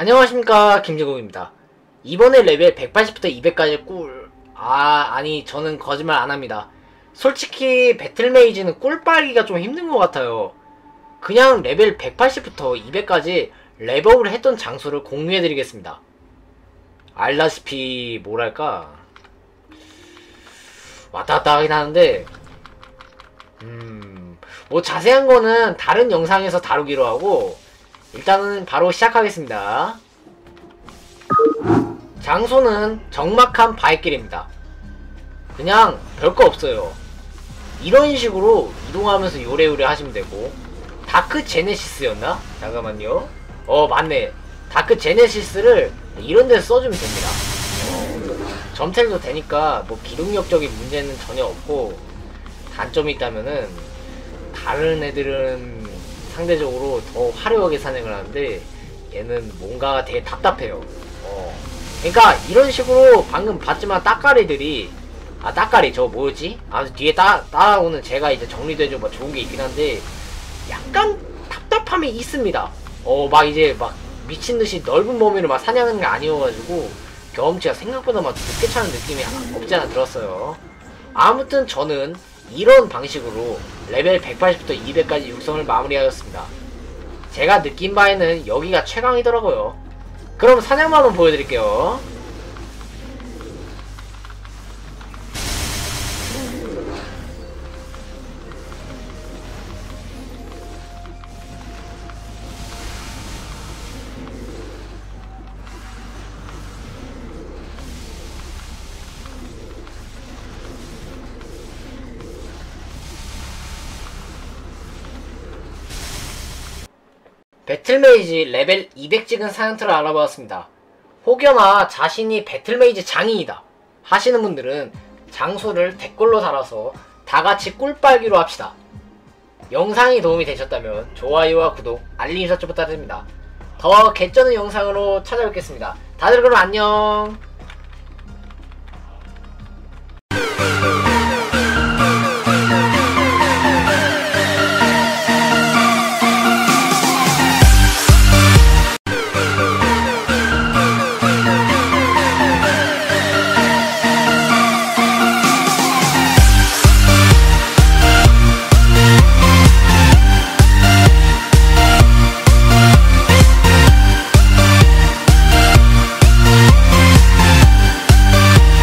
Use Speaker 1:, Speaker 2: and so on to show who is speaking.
Speaker 1: 안녕하십니까 김재국입니다. 이번에 레벨 180부터 200까지 꿀... 아 아니 저는 거짓말 안합니다. 솔직히 배틀메이지는 꿀 빨기가 좀 힘든 것 같아요. 그냥 레벨 180부터 200까지 레벨을 했던 장소를 공유해드리겠습니다. 알다시피 뭐랄까? 왔다 갔다 하긴 하는데 음 뭐 자세한 거는 다른 영상에서 다루기로 하고 일단은 바로 시작하겠습니다. 장소는 적막한 바위길입니다. 그냥 별거 없어요. 이런 식으로 이동하면서 요래요래 하시면 되고 다크 제네시스였나? 잠깐만요. 어 맞네. 다크 제네시스를 이런 데서 써주면 됩니다. 어, 점텔도 되니까 뭐 기동력적인 문제는 전혀 없고 단점이 있다면은 다른 애들은 상대적으로 더 화려하게 사냥을 하는데 얘는 뭔가 되게 답답해요. 어. 그러니까 이런 식으로 방금 봤지만 따까리들이 아 따까리 저 뭐였지? 아 뒤에 따, 따라오는 제가 이제 정리돼줘 뭐 좋은 게 있긴 한데 약간 답답함이 있습니다. 어 막 이제 막 미친듯이 넓은 범위로 막 사냥하는 게 아니어가지고 경험치가 생각보다 막 늦게 차는 느낌이 없지 않아 들었어요. 아무튼 저는 이런 방식으로 레벨 180부터 200까지 육성을 마무리하였습니다. 제가 느낀 바에는 여기가 최강이더라고요. 그럼 사냥만 한번 보여드릴게요. 배틀메이지 레벨 200 찍은 사연트를 알아보았습니다. 혹여나 자신이 배틀메이지 장인이다 하시는 분들은 장소를 댓글로 달아서 다같이 꿀빨기로 합시다. 영상이 도움이 되셨다면 좋아요와 구독, 알림 설정 부탁드립니다. 더 개쩌는 영상으로 찾아뵙겠습니다. 다들 그럼 안녕!